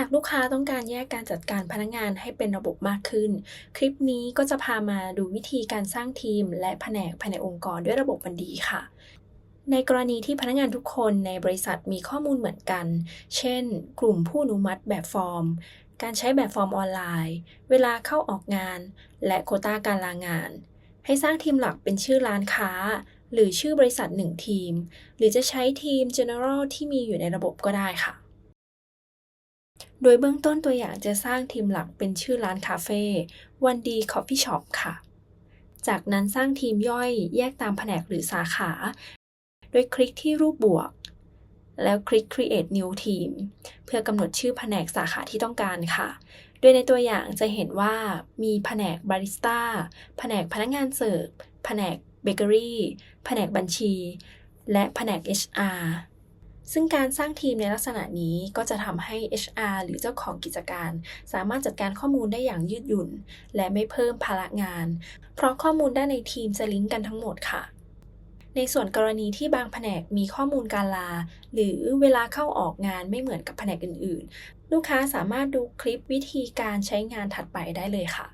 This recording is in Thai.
หากลูกค้าต้องการแยกการจัดการพนักงานให้เป็นระบบมากขึ้น คลิปนี้ก็จะพามาดูวิธีการสร้างทีม และแผนกภายในองค์กรด้วยระบบบันดีค่ะในกรณีที่พนักงานทุกคนในบริษัทมีข้อมูลเหมือนกัน เช่น กลุ่มผู้อนุมัติแบบฟอร์ม การใช้แบบฟอร์มออนไลน์ เวลาเข้าออกงาน และโคต้าการลางาน ให้สร้างทีมหลักเป็นชื่อร้านค้า หรือชื่อบริษัทหนึ่งทีม หรือจะใช้ทีม General ที่มีอยู่ในระบบก็ได้ค่ะ โดยเบื้องต้นตัวอย่างจะสร้างทีมหลักเป็นชื่อร้านคาเฟ่วันดีคอฟฟี่ช็อปค่ะ จากนั้นสร้างทีมย่อยแยกตามแผนกหรือสาขา โดยคลิกที่รูปบวก แล้วคลิก create new team เพื่อกำหนดชื่อแผนกสาขาที่ต้องการค่ะ โดยในตัวอย่างจะเห็นว่ามีแผนกบาริสต้า แผนกพนักงานเสิร์ฟ แผนกเบเกอรี่ แผนกบัญชี และแผนก HR ซึ่งการสร้างทีมในลักษณะนี้ก็จะทำให้ HR หรือเจ้าของกิจการ สามารถจัดการข้อมูลได้อย่างยืดหยุ่น และไม่เพิ่มภาระงาน เพราะข้อมูลด้านในทีมจะลิงก์กันทั้งหมดค่ะในส่วนกรณีที่บางแผนกมีข้อมูลการลา หรือเวลาเข้าออกงานไม่เหมือนกับแผนกอื่น ๆ ลูกค้าสามารถดูคลิปวิธีการใช้งานถัดไปได้เลยค่ะ